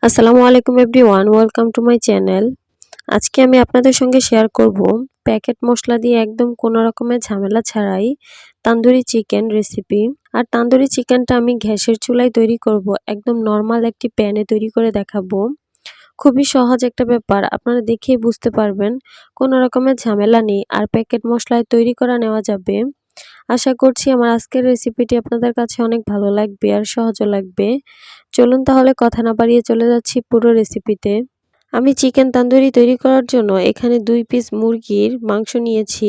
আসসালামু আলাইকুম everyone, welcome to my channel. আজকে আমি আপনাদের সঙ্গে শেয়ার করব প্যাকেট মশলা দিয়ে একদম কোনো রকমের ঝামেলা ছাড়াই তান্দুরি চিকেন রেসিপি। আর তান্দুরি চিকেনটা আমি গ্যাসের চুলায় তৈরি করব, একদম নর্মাল একটি প্যানে তৈরি করে দেখাবো। খুবই সহজ একটা ব্যাপার, আপনারা দেখেই বুঝতে পারবেন, কোনো রকমের ঝামেলা নেই। আর প্যাকেট মশলায় তৈরি করা নেওয়া যাবে। আশা করছি আমার আজকের রেসিপিটি আপনাদের কাছে অনেক ভালো লাগবে আর সহজও লাগবে। চলুন তাহলে কথা না বাড়িয়ে চলে যাচ্ছি পুরো রেসিপিতে আমি চিকেন তান্দুরি তৈরি করার জন্য এখানে দুই পিস মুরগির মাংস নিয়েছি।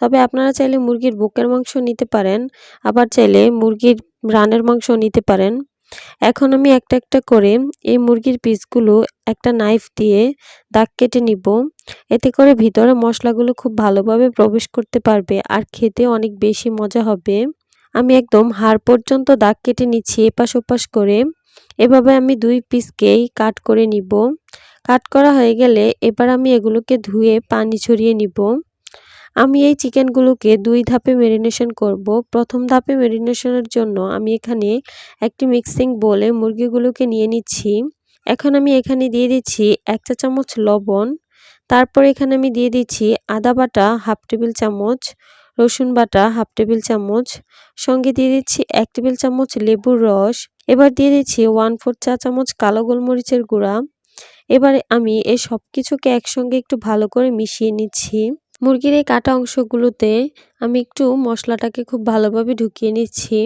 তবে আপনারা চাইলে মুরগির বুকের মাংস নিতে পারেন, আবার চাইলে মুরগির রানের মাংস নিতে পারেন। এখন আমি একটা একটা করে এই মুরগির পিসগুলো একটা নাইফ দিয়ে দাগ কেটে নিব। এতে করে ভিতরে মশলাগুলো খুব ভালোভাবে প্রবেশ করতে পারবে আর খেতে অনেক বেশি মজা হবে। আমি একদম হাড় পর্যন্ত দাগ কেটে নিচ্ছি এপাশ ওপাশ করে। এভাবে আমি দুই পিসকেই কাট করে নিব। কাট করা হয়ে গেলে এবার আমি এগুলোকে ধুয়ে পানি ছড়িয়ে নিব। আমি এই চিকেনগুলোকে দুই ধাপে মেরিনেশন করব। প্রথম ধাপে মেরিনেশনের জন্য আমি এখানে একটি মিক্সিং বলে মুরগিগুলোকে নিয়ে নিচ্ছি। এখন আমি এখানে দিয়ে দিচ্ছি এক চা চামচ লবণ। তারপর এখানে আমি দিয়ে দিচ্ছি আদা বাটা হাফ টেবিল চামচ, রসুন বাটা হাফ টেবিল চামচ, সঙ্গে দিয়ে দিচ্ছি এক টেবিল চামচ লেবুর রস। এবার দিয়ে দিচ্ছি ওয়ান ফোর চা চামচ কালো গোলমরিচের গুঁড়া। এবারে আমি এই সব কিছুকে একসঙ্গে একটু ভালো করে মিশিয়ে নিচ্ছি। মুরগির এই কাটা অংশগুলোতে আমি একটু মশলাটাকে খুব ভালোভাবে ঢুকিয়ে নিচ্ছি।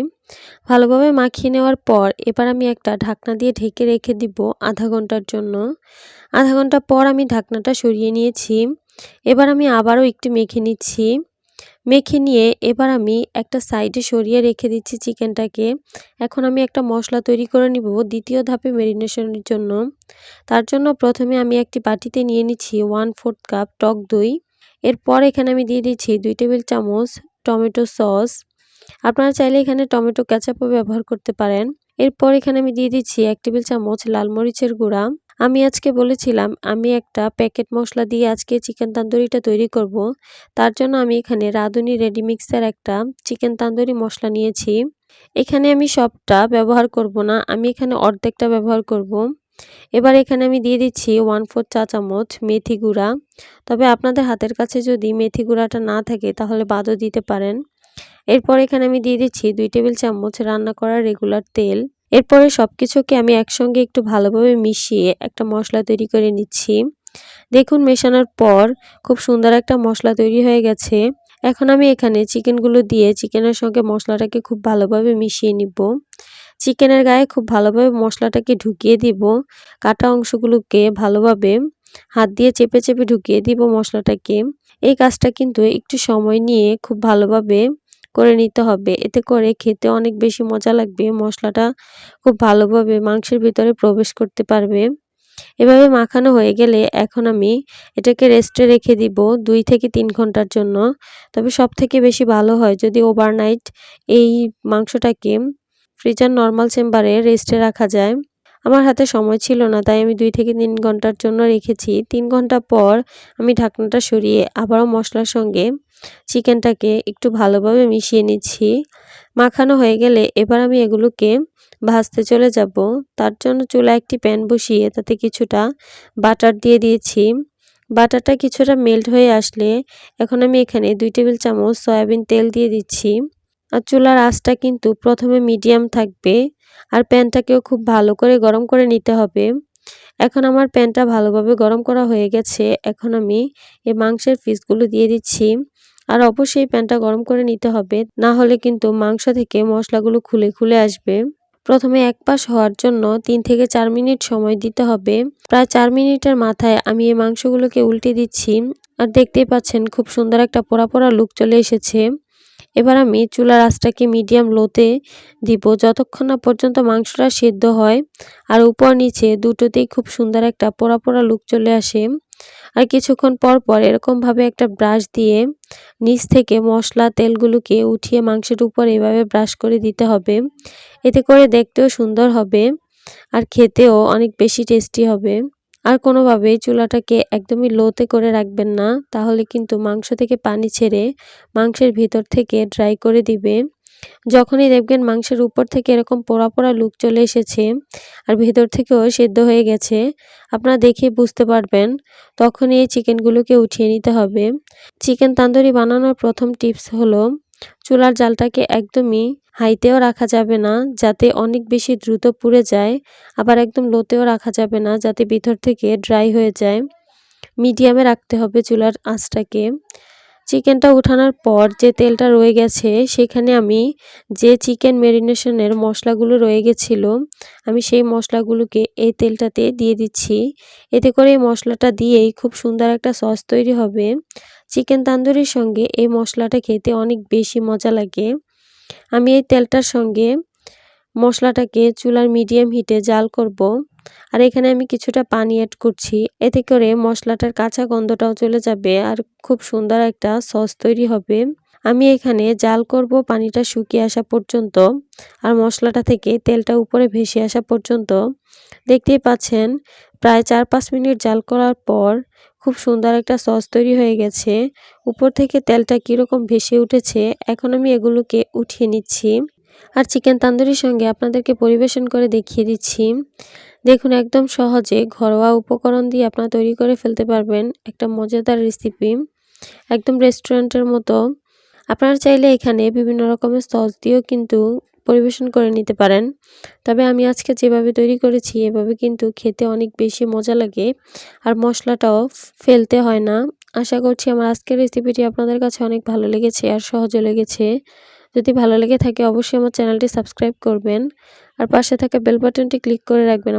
ভালোভাবে মাখিয়ে নেওয়ার পর এবার আমি একটা ঢাকনা দিয়ে ঢেকে রেখে দিব আধা ঘণ্টার জন্য। আধা ঘণ্টা পর আমি ঢাকনাটা সরিয়ে নিয়েছি। এবার আমি আবারও একটু মেখে নিচ্ছি। মেখে নিয়ে এবার আমি একটা সাইডে সরিয়ে রেখে দিচ্ছি চিকেনটাকে। এখন আমি একটা মশলা তৈরি করে নিব দ্বিতীয় ধাপে মেরিনেশনের জন্য। তার জন্য প্রথমে আমি একটি বাটিতে নিয়ে নিচ্ছি ওয়ান ফোর্থ কাপ টক দই। এরপর এখানে আমি দিয়ে দিচ্ছি দুই টেবিল চামচ টমেটো সস। আপনারা চাইলে এখানে টমেটো ক্যাচাপও ব্যবহার করতে পারেন। এরপর এখানে আমি দিয়ে দিচ্ছি এক টেবিল চামচ লাল মরিচের গুঁড়া। আমি আজকে বলেছিলাম আমি একটা প্যাকেট মশলা দিয়ে আজকে চিকেন তান্দুরিটা তৈরি করব। তার জন্য আমি এখানে রাঁধুনি রেডি মিক্সার একটা চিকেন তান্দুরি মশলা নিয়েছি। এখানে আমি সবটা ব্যবহার করব না, আমি এখানে অর্ধেকটা ব্যবহার করব। এবার এখানে আমি দিয়ে দিচ্ছি ওয়ান ফোর চা চামচ মেথি গুঁড়া। তবে আপনাদের হাতের কাছে যদি মেথি গুঁড়াটা না থাকে, তাহলে বাদও দিতে পারেন। এরপর এখানে আমি দিয়ে দিচ্ছি দুই টেবিল চামচ রান্না করা রেগুলার তেল। এরপরে সব কিছুকে আমি একসঙ্গে একটু ভালোভাবে মিশিয়ে একটা মশলা তৈরি করে নিচ্ছি। দেখুন, মেশানোর পর খুব সুন্দর একটা মশলা তৈরি হয়ে গেছে। এখন আমি এখানে চিকেনগুলো দিয়ে চিকেনের সঙ্গে মশলাটাকে খুব ভালোভাবে মিশিয়ে নিব। চিকেনের গায়ে খুব ভালোভাবে মশলাটাকে ঢুকিয়ে দিব। কাটা অংশগুলোকে ভালোভাবে হাত দিয়ে চেপে চেপে ঢুকিয়ে দিব মশলাটাকে। এই কাজটা কিন্তু একটু সময় নিয়ে খুব ভালোভাবে করে নিতে হবে। এতে করে খেতে অনেক বেশি মজা লাগবে। মশলাটা খুব ভালোভাবে মাংসের ভিতরে প্রবেশ করতে পারবে। এভাবে মাখানো হয়ে গেলে এখন আমি এটাকে রেস্টে রেখে দিব দুই থেকে তিন ঘণ্টার জন্য। তবে সব থেকে বেশি ভালো হয় যদি ওভারনাইট এই মাংসটাকে ফ্রিজার নর্মাল চেম্বারে রেস্টে রাখা যায়। আমার হাতে সময় ছিল না, তাই আমি দুই থেকে তিন ঘণ্টার জন্য রেখেছি। তিন ঘণ্টা পর আমি ঢাকনাটা সরিয়ে আবারও মশলার সঙ্গে চিকেনটাকে একটু ভালোভাবে মিশিয়ে নিচ্ছি। মাখানো হয়ে গেলে এবার আমি এগুলোকে ভাজতে চলে যাব। তার জন্য চুলা একটি প্যান বসিয়ে তাতে কিছুটা বাটার দিয়ে দিয়েছি। বাটারটা কিছুটা মেল্ট হয়ে আসলে এখন আমি এখানে দুই টেবিল চামচ সয়াবিন তেল দিয়ে দিচ্ছি। আর চুলার আঁচটা কিন্তু প্রথমে মিডিয়াম থাকবে আর প্যানটাকেও খুব ভালো করে গরম করে নিতে হবে। এখন আমার প্যানটা ভালোভাবে গরম করা হয়ে গেছে। এখন আমি এই মাংসের পিসগুলো দিয়ে দিচ্ছি আর অবশ্যই প্যানটা গরম করে নিতে হবে। না হলে কিন্তু মাংস থেকে মশলাগুলো খুলে খুলে আসবে। প্রথমে এক পাশ হওয়ার জন্য তিন থেকে চার মিনিট সময় দিতে হবে। প্রায় চার মিনিটের মাথায় আমি এই মাংসগুলোকে উল্টে দিচ্ছি। আর দেখতেই পাচ্ছেন খুব সুন্দর একটা পোড়া পোড়া লুক চলে এসেছে। এবার আমি চুলার আঁচটাকে মিডিয়াম লোতে দিব, যতক্ষণ না পর্যন্ত মাংসটা সেদ্ধ হয়। আর উপর নিচে দুটোতেই খুব সুন্দর একটা পোড়া পোড়া লুক চলে আসে। আর কিছুক্ষণ পর পর এরকমভাবে একটা ব্রাশ দিয়ে নিচ থেকে মশলা, তেলগুলোকে উঠিয়ে মাংসের উপর এভাবে ব্রাশ করে দিতে হবে। এতে করে দেখতেও সুন্দর হবে আর খেতেও অনেক বেশি টেস্টি হবে। আর কোনোভাবেই চুলাটাকে একদমই লোতে করে রাখবেন না। তাহলে কিন্তু মাংস থেকে পানি ছেড়ে মাংসের ভিতর থেকে ড্রাই করে দিবে। যখনই দেখবেন মাংসের উপর থেকে এরকম পোড়া পোড়া লুক চলে এসেছে আর ভেতর থেকেও সেদ্ধ হয়ে গেছে, আপনারা দেখে বুঝতে পারবেন। তখনই এই চিকেনগুলোকে উঠিয়ে নিতে হবে। চিকেন তান্দুরি বানানোর প্রথম টিপস হলো চুলার জালটাকে একদমই হাইতেও রাখা যাবে না, যাতে অনেক বেশি দ্রুত পুড়ে যায়, আবার একদম লোতেও রাখা যাবে না, যাতে ভিতর থেকে ড্রাই হয়ে যায়। মিডিয়ামে রাখতে হবে চুলার আঁচটাকে। চিকেনটা উঠানোর পর যে তেলটা রয়ে গেছে, সেখানে আমি যে চিকেন ম্যারিনেশনের মশলাগুলো রয়ে গেছিল, আমি সেই মশলাগুলোকে এই তেলটাতে দিয়ে দিচ্ছি। এতে করে এই মশলাটা দিয়েই খুব সুন্দর একটা সস তৈরি হবে। চিকেন তান্দুরির সঙ্গে এই মশলাটা খেতে অনেক বেশি মজা লাগে। আমি এই তেলটার সঙ্গে মশলাটাকে চুলার মিডিয়াম হিটে জাল করব। আর এখানে আমি কিছুটা পানি অ্যাড করছি। এতে করে মশলাটার কাঁচা গন্ধটাও চলে যাবে আর খুব সুন্দর একটা সস তৈরি হবে। আমি এখানে জাল করব পানিটা শুকিয়ে আসা পর্যন্ত আর মশলাটা থেকে তেলটা উপরে ভেসে আসা পর্যন্ত। দেখতেই পাচ্ছেন, প্রায় চার পাঁচ মিনিট জাল করার পর খুব সুন্দর একটা সস তৈরি হয়ে গেছে। উপর থেকে তেলটা কীরকম ভেসে উঠেছে, এখন আমি এগুলোকে উঠিয়ে নিচ্ছি। আর চিকেন তান্দুরির সঙ্গে আপনাদেরকে পরিবেশন করে দেখিয়ে দিচ্ছি। দেখুন, একদম সহজে ঘরোয়া উপকরণ দিয়ে আপনারা তৈরি করে ফেলতে পারবেন একটা মজাদার রেসিপি একদম রেস্টুরেন্টের মতো। আপনারা চাইলে এখানে বিভিন্ন রকমের সস দিয়েও কিন্তু পরিবেশন করে নিতে পারেন। তবে আমি আজকে যেভাবে তৈরি করেছি, এভাবে কিন্তু খেতে অনেক বেশি মজা লাগে আর মশলাটাও ফেলতে হয় না। আশা করছি আমার আজকের রেসিপিটি আপনাদের কাছে অনেক ভালো লেগেছে আর সহজও লেগেছে। যদি ভালো লেগে থাকে অবশ্যই আমার চ্যানেলটি সাবস্ক্রাইব করবেন। আর পাশে থাকা বেল বাটনটি ক্লিক করে রাখবেন